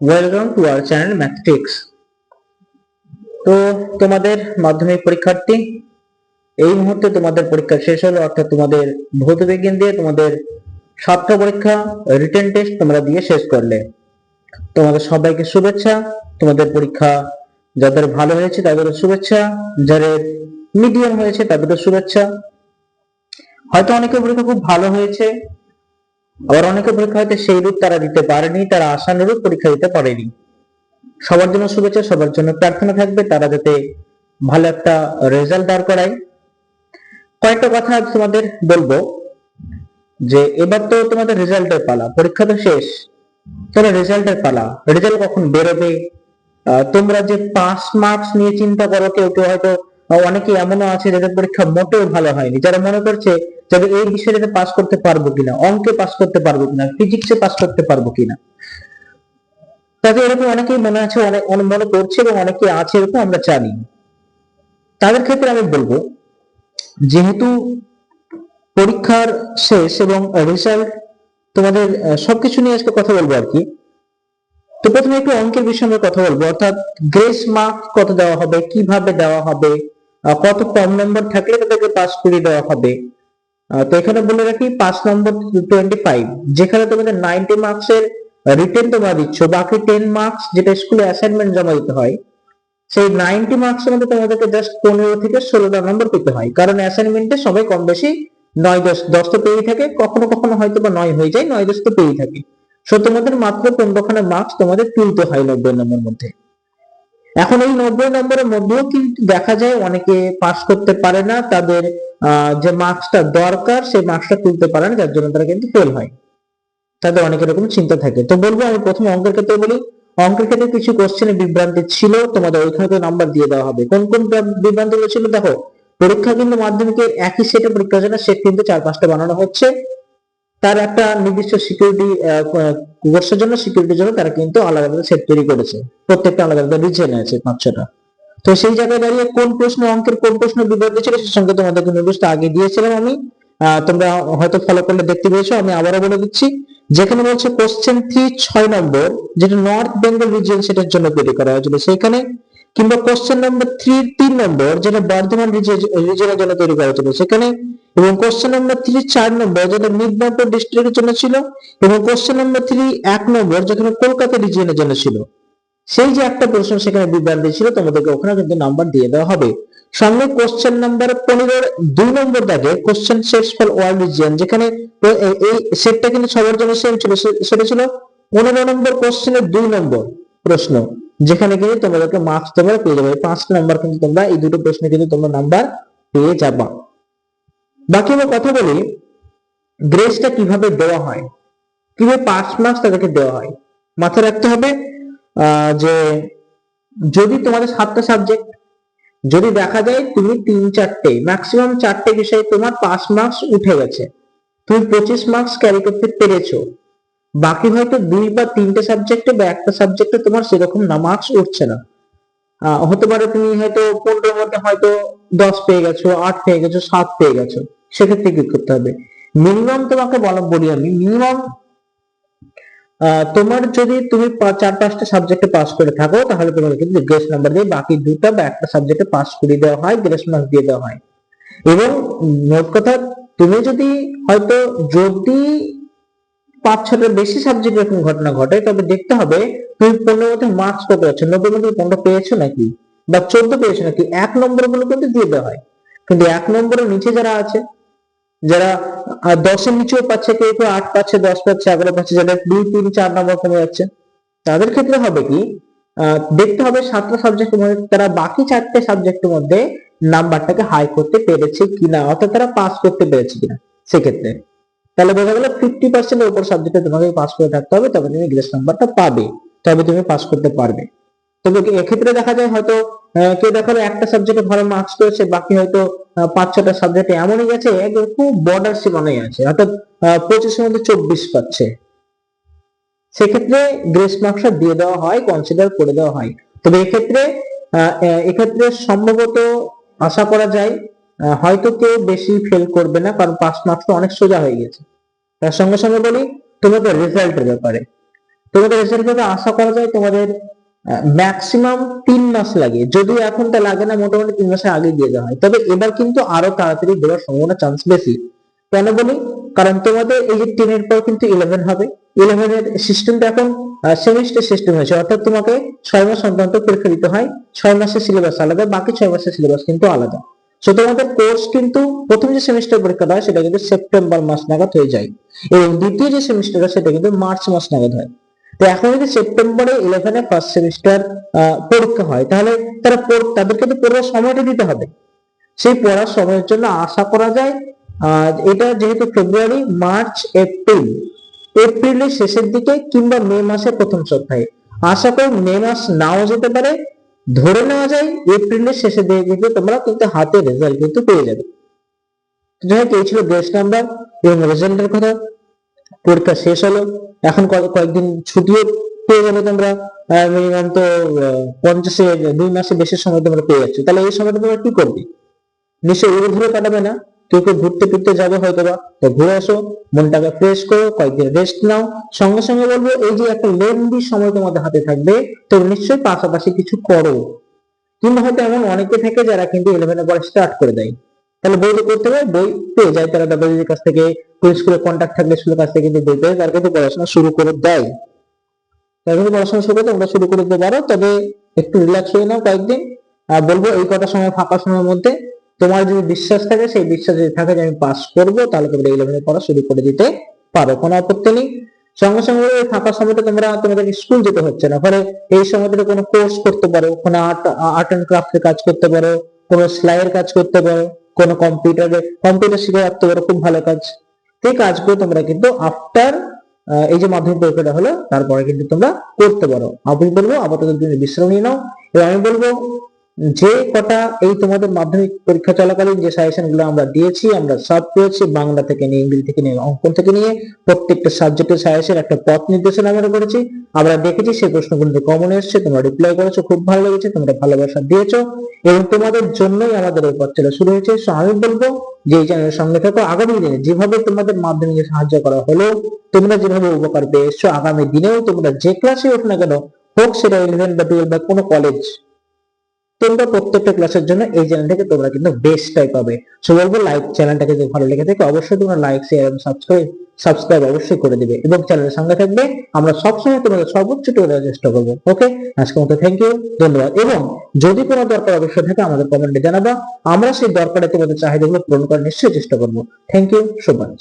Welcome to our channel mathematics তো তোমাদের মাধ্যমিক পরীক্ষার্থী, এই মুহূর্তে তোমাদের পরীক্ষা শেষ হলো, অর্থাৎ তোমাদের ভৌত বিজ্ঞান দিয়ে তোমাদের সাতটা পরীক্ষা রিটেন টেস্ট তোমরা দিয়ে শেষ করলে। তোমাদের সবাইকে শুভেচ্ছা। তোমাদের পরীক্ষা যাদের ভালো হয়েছে তাদেরও শুভেচ্ছা। যাদের মিডিয়াম হয়েছে তাদেরও শুভেচ্ছা। হয়তো অনেকের পরীক্ষা খুব ভালো হয়েছে আবার অনেকের পরীক্ষা হয়তো সেই রূপ তারা দিতে পারেনি, তারা আশানুরূপ পরীক্ষা দিতে পারেনি। সবার জন্য শুভেচ্ছা, সবার জন্য প্রার্থনা থাকবে, তারা যাতে ভালো একটা রেজাল্ট দাঁড় করায়। কয়েকটা কথা তোমাদের বলব, যে এবার তো তোমাদের রেজাল্টের পালা, পরীক্ষা তো শেষ। চলো রেজাল্টের পালা রেজাল্ট কখন বেরোবে? তোমরা যে পাস মার্কস নিয়ে চিন্তা করো, কেউ কেউ হয়তো, অনেকে এমনও আছে যাদের পরীক্ষা মোটেও ভালো হয়নি, যারা মনে করছে যে আমি এই বিষয়টাতে পাস করতে পারব কিনা অঙ্কে পাস করতে পারব কিনা ফিজিক্সে পাস করতে পারব কিনা। তাদের এরকম অনেকেই মনে আছে, অনেক মনে করছে এবং অনেকে আছে এরকম, আমরা জানি। তাদের ক্ষেত্রে আমি বলব, যেহেতু পরীক্ষার শেষ এবং রেজাল্ট তোমাদের সবকিছু নিয়ে আজকে কথা বলব আর কি। তো প্রথমে একটু অঙ্কের বিষয়ে আমরা কথা বলব, অর্থাৎ গ্রেস মার্ক কত দেওয়া হবে, কীভাবে দেওয়া হবে কত কম নম্বর থাকলে তাদেরকে পাস করিয়ে দেওয়া হবে। তো এখানে বলে রাখি পাঁচ নম্বর টোয়েন্টি ফাইভ যেখানে তোমাদের নাইনটি মার্কসের রিটেন তোমরা দিচ্ছ, বাকি টেন মার্কস যেটা স্কুলে অ্যাসাইনমেন্ট জমা দিতে হয়, সেই নাইনটি মার্কস এর মধ্যে তোমাদেরকে জাস্ট পনেরো থেকে ষোলোটা নম্বর পেতে হয়, কারণ অ্যাসাইনমেন্টে সবাই কম বেশি নয় দশ দশ তো পেয়েই থাকে, কখনো কখনো হয়তো বা নয় হয়ে যায়, নয় দশ তো পেয়েই থাকে। সো তোমাদের মাত্র পনেরোখানা মার্কস তোমাদের তুলতে হয় নব্বই নম্বর মধ্যে। এখন এই নব্বই নম্বরের মধ্যেও কিন্তু দেখা যায় অনেকে পাস করতে পারে না, তাদের যে মার্কসটা দরকার, সেই মার্কসটা তুলতে পারে না যার জন্য তারা কিন্তু ফেল হয়। তাদের অনেক এরকম চিন্তা থাকে। তো বলব, আমি প্রথম অঙ্কের ক্ষেত্রে বলি, অঙ্কের ক্ষেত্রে কিছু কোশ্চেনে বিভ্রান্তি ছিল, তোমাদের ওইখানে নাম্বার দিয়ে দেওয়া হবে। কোন কোন বিভ্রান্তি ছিল? দেখো, পরীক্ষা কিন্তু মাধ্যমিকের একই সেটে পরীক্ষা না সেট কিন্তু চার পাঁচটা বানানো হচ্ছে। তার একটা নির্দিষ্ট সিকিউরিটি কোর্সের জন্য সিকিউরিটির জন্য তারা কিন্তু আলাদা আলাদা সেট তৈরি করেছে। প্রত্যেকটা আলাদা আলাদা রিজনে আছে পাঁচ ছটা তো সেই জায়গায় দাঁড়িয়ে কোন প্রশ্ন অঙ্কের কোন প্রশ্ন বিভ্রান্তি ছিল সে সঙ্গে তোমাদেরকে নির্দিষ্ট আগে দিয়েছিলাম আমি। তোমরা হয়তো ফলো করলে দেখতে পেয়েছ, আমি আবারও বলে দিচ্ছি। যেখানে বলছে কোশ্চেন থ্রি ছয় নম্বর, যেটা নর্থ বেঙ্গল রিজিয়ন সেটার জন্য তৈরি করা হয়েছিল সেখানে কিংবা কোশ্চেন নাম্বার থ্রি তিন নম্বর, যেটা বর্ধমান রিজিয়নের জন্য তৈরি করা হয়েছিল সেখানে, এবং কোশ্চেন নাম্বার থ্রি চার নম্বর, যেটা মিদনাপুর ডিস্ট্রিক্টের জন্য ছিল, এবং কোশ্চেন নাম্বার থ্রি এক নম্বর, যেখানে কলকাতা রিজিয়নের জন্য ছিল। সেই যে একটা প্রশ্ন সেখানে বিভ্রান্তি ছিল, তোমাদেরকে ওখানে কিন্তু নাম্বার দিয়ে দেওয়া হবে। সঙ্গে কোশ্চেন নাম্বার পনেরোর দুই নম্বর দাগে question sets for world region যেখানে এই সেটটা কিন্তু সবার জন্য সেম ছিল সেটা ছিল পনেরো নম্বর কোশ্চেনের দুই নম্বর প্রশ্ন, যেখানে কিন্তু তোমাদেরকে মার্কস তোমরা পেয়ে যাবে। পাঁচটা নাম্বার কিন্তু তোমরা, এই দুটো প্রশ্নে কিন্তু তোমরা নাম্বার পেয়ে যাবা। বাকি আমরা কথা বলি গ্রেসটা কীভাবে দেওয়া হয়? কীভাবে পাঁচ মার্কস তাদেরকে দেওয়া হয়? মাথায় রাখতে হবে যে যদি তোমাদের সাতটা সাবজেক্ট যদি দেখা যায় তুমি তিন চারটে ম্যাক্সিমাম চারটে বিষয়ে তোমার পাঁচ মার্কস উঠে গেছে। তুমি পঁচিশ মার্কস ক্যারি করতে পেরেছ। বাকি হয়তো দুই বা তিনটে সাবজেক্টে বা একটা সাবজেক্টে তোমার সেরকম না মার্কস উঠছে না। হতে পারে তুমি হয়তো পনেরোর মধ্যে হয়তো দশ পেয়ে গেছো, আট পেয়ে গেছো, সাত পেয়ে গেছো। সেক্ষেত্রে কি করতে হবে? মিনিমাম তোমাকে বলা, বলি আমি মিনিমাম তোমার যদি তুমি চার পাঁচটা সাবজেক্টে পাস করে থাকো, তাহলে তোমাকে কিন্তু গ্রেস নাম্বার দিয়ে বাকি দুটা বা একটা সাবজেক্টে পাস করিয়ে দেওয়া হয় গ্রেস মার্কস দিয়ে দেওয়া হয়। এবং মোট কথা, তুমি যদি হয়তো যদি পাঁচ ছটার বেশি সাবজেক্ট এরকম ঘটনা ঘটে, তবে দেখতে হবে তুমি পনেরো মধ্যে মার্কস কত আছে নব্বই মধ্যে পনেরো পেয়েছ নাকি? বা চোদ্দ পেয়েছ নাকি? এক নম্বরগুলো কিন্তু দিয়ে দেওয়া হয়। কিন্তু এক নম্বরের নিচে যারা আছে যারা দশের নিচেও পাচ্ছে, কেউ কেউ আট পাচ্ছে, দশ পাচ্ছে, এগারো পাচ্ছে, যাদের দুই, তিন, চার নম্বর কমে যাচ্ছে, তাদের ক্ষেত্রে হবে কি দেখতে হবে সাতটা সাবজেক্টের মধ্যে, তারা বাকি চারটে সাবজেক্টের মধ্যে নাম্বারটাকে হাই করতে পেরেছে কিনা, অর্থাৎ তারা পাস করতে পেরেছে কিনা, সেক্ষেত্রে। তাহলে বোঝা গেল ফিফটি পার্সেন্টের উপর সাবজেক্টে তোমাকে পাস করে থাকতে হবে, তবে তুমি গ্রেস নাম্বারটা পাবে, তবে তুমি পাস করতে পারবে। তবে এক্ষেত্রে দেখা যায় হয়তো কেউ দেখাল একটা সাবজেক্টে ভালো মার্কস পেয়েছে বাকি হয়তো পাঁচ ছটা সাবজেক্টে এমনই গেছে, একদম খুব বর্ডার সীমানায় আছে। অর্থাৎ পঁচিশের মধ্যে চব্বিশ পাচ্ছে। সেক্ষেত্রে গ্রেস মার্কসটা দিয়ে দেওয়া হয় কনসিডার করে দেওয়া হয়। তবে এক্ষেত্রে এক্ষেত্রে সম্ভবত আশা করা যায় হয়তো কেউ বেশি ফেল করবে না, কারণ পাস মার্কসটা অনেক সোজা হয়ে গেছে। তার সঙ্গে সঙ্গে বলি, তোমাদের রেজাল্টের ব্যাপারে। তোমাদের রেজাল্ট পেতে আশা করা যায়, তোমাদের ম্যাক্সিমাম তিন মাস লাগে। যদিও এখন তা লাগে না, মোটামুটি তিন মাসের আগে দিয়ে দেওয়া হয়। তবে এবার কিন্তু আরও তাড়াতাড়ি দেওয়ার সম্ভাবনা চান্স বেশি। কেন বলি? কারণ তোমাদের এই যে টেনের পর কিন্তু ইলেভেন হবে। ইলেভেন এর সিস্টেমটা এখন সেমিস্টার সিস্টেম হয়েছে। অর্থাৎ তোমাকে ছয় মাস অন্তত পরীক্ষা দিতে হয়। ছয় মাসের সিলেবাস আলাদা, বাকি ছয় মাসের সিলেবাস কিন্তু আলাদা। সো তোমাদের কোর্স কিন্তু প্রথম যে সেমিস্টার পরীক্ষাটা হয়, সেটা কিন্তু সেপ্টেম্বর মাস নাগাদ হয়ে যায়। এবং দ্বিতীয় যে সেমিস্টারটা সেটা কিন্তু মার্চ মাস নাগাদ হয়। তো এখন যদি সেপ্টেম্বরে ইলেভেনে ফার্স্ট সেমিস্টার পরীক্ষা হয়, তাহলে তারা তাদেরকে তো পড়ার সময়টা দিতে হবে। সেই পড়ার সময়ের জন্য আশা করা যায় এটা যেহেতু ফেব্রুয়ারি, মার্চ, এপ্রিল, এপ্রিলের শেষের দিকে কিংবা মে মাসের প্রথম সপ্তাহে। আশা করি মে মাস নাও যেতে পারে, ধরে নেওয়া যায়, এপ্রিলের শেষের দিকে তোমরা কিন্তু হাতে রেজাল্ট কিন্তু পেয়ে যাবে। যাই হোক, এই ছিল বেস্ট নাম্বার এবং রেজাল্টের কথা। পরীক্ষা শেষ হলো। এখন কয়- কয়েকদিন ছুটিও পেয়ে যাবে তোমরা মিনিমাম তো পঞ্চাশে, দুই মাসে বেশি সময় তোমরা পেয়ে যাচ্ছ। তাহলে এই সময়টা তোমরা কি করবে? নিশ্চয়ই উড়ে ধরে কাটাবে না? কেউ কেউ ঘুরতে ফিরতে যাবে হয়তো বা তো ঘুরে আসো, মনটাকে ফ্রেশ করো, কয়েকদিন রেস্ট নাও। সঙ্গে সঙ্গে বলব, এই যে একটা লেন্দি সময় তোমাদের হাতে থাকবে তো নিশ্চয়ই পাশাপাশি কিছু করো। কিংবা হয়তো এমন অনেকে থাকে যারা কিন্তু ইলেভেনের পরে স্টার্ট করে দেয়। তাহলে বই তো করতে হবে বই পেয়ে যায় তারা দাদাজির কাছ থেকে কোন কন্ট্যাক্ট থাকলে স্কুলের কাছ থেকে কিন্তু বই পেয়ে তার কাছে পড়াশোনা শুরু করে দেয়। তার কাছে পড়াশোনা শুরু করতে তোমরা শুরু করে দিতে পারো, তবে একটু রিল্যাক্স হয়ে নাও কয়েকদিন। আর বলব, এই কটা সময় ফাঁকা সময়ের মধ্যে তোমার যদি বিশ্বাস থাকে, সেই বিশ্বাস যদি থাকে যে আমি পাস করব, তাহলে তোমরা ইলেভেনে পড়া শুরু করে দিতে পারো, কোনো আপত্তি নেই। সঙ্গে সঙ্গে এই ফাঁকা সময়টা তোমরা, তোমাদের স্কুল যেতে হচ্ছে না। ফলে এই সময়টা কোনো কোর্স করতে পারো, কোনো আর্ট আর্ট এন্ড ক্রাফটের কাজ করতে পারো, কোনো সেলাইয়ের কাজ করতে পারো। কোনো কম্পিউটারে কম্পিউটার শিখে রাখতে পারো, খুব ভালো কাজ। এই কাজগুলো তোমরা কিন্তু আফটার এই যে মাধ্যমিক পরীক্ষাটা হলো, তারপরে কিন্তু তোমরা করতে পারো। আমি বলব, আপাতত তুমি বিশ্রাম নিয়ে নাও। এবং আমি বলব যে কটা এই তোমাদের মাধ্যমিক পরীক্ষা চলাকালীন যে সাজেশনগুলো আমরা দিয়েছি, আমরা সব করেছি বাংলা থেকে নিয়ে, ইংরেজি থেকে নিয়ে, অঙ্কন থেকে নিয়ে, প্রত্যেকটা সাবজেক্টের সাজেশন একটা পথ নির্দেশনা আমরা করেছি। আমরা দেখেছি সেই প্রশ্নগুলো কমন এসেছে, তোমরা রিপ্লাই করেছ, খুব ভালো লেগেছে, তোমরা ভালোবাসা দিয়েছ, এবং তোমাদের জন্যই আমাদের এই পথ চলা শুরু হয়েছে। সো আমি বলব যে এই চ্যানেলের সঙ্গে থাকো। আগামী দিনে যেভাবে তোমাদের মাধ্যমিকে সাহায্য করা হলো, তোমরা যেভাবে উপকার পেয়ে এসছো আগামী দিনেও তোমরা যে ক্লাসে ওঠো না কেন, হোক সেটা ইলেভেন বা টুয়েলভ বা কোনো কলেজ তোমরা প্রত্যেকটা ক্লাসের জন্য এই চ্যানেলটাকে তোমরা কিন্তু বেস্টটাই পাবে। সো বলব লাইক চ্যানেলটাকে যদি ভালো লেগে থাকে, অবশ্যই তোমরা লাইক শেয়ার এবং সাবস্ক্রাইব সাবস্ক্রাইব অবশ্যই করে দিবে এবং চ্যানেলের সঙ্গে থাকবে আমরা সবসময় তোমাদের সর্বোচ্চটা দেওয়ার চেষ্টা করব ওকে আজকের মতো থ্যাংক ইউ ধন্যবাদ। এবং যদি কোনো দরকার অবশ্যই থাকে আমাদের কমেন্টে জানাবা, আমরা সেই দরকারে তোমাদের চাহিদাগুলো পূরণ করার নিশ্চয়ই চেষ্টা করব। Thank you so much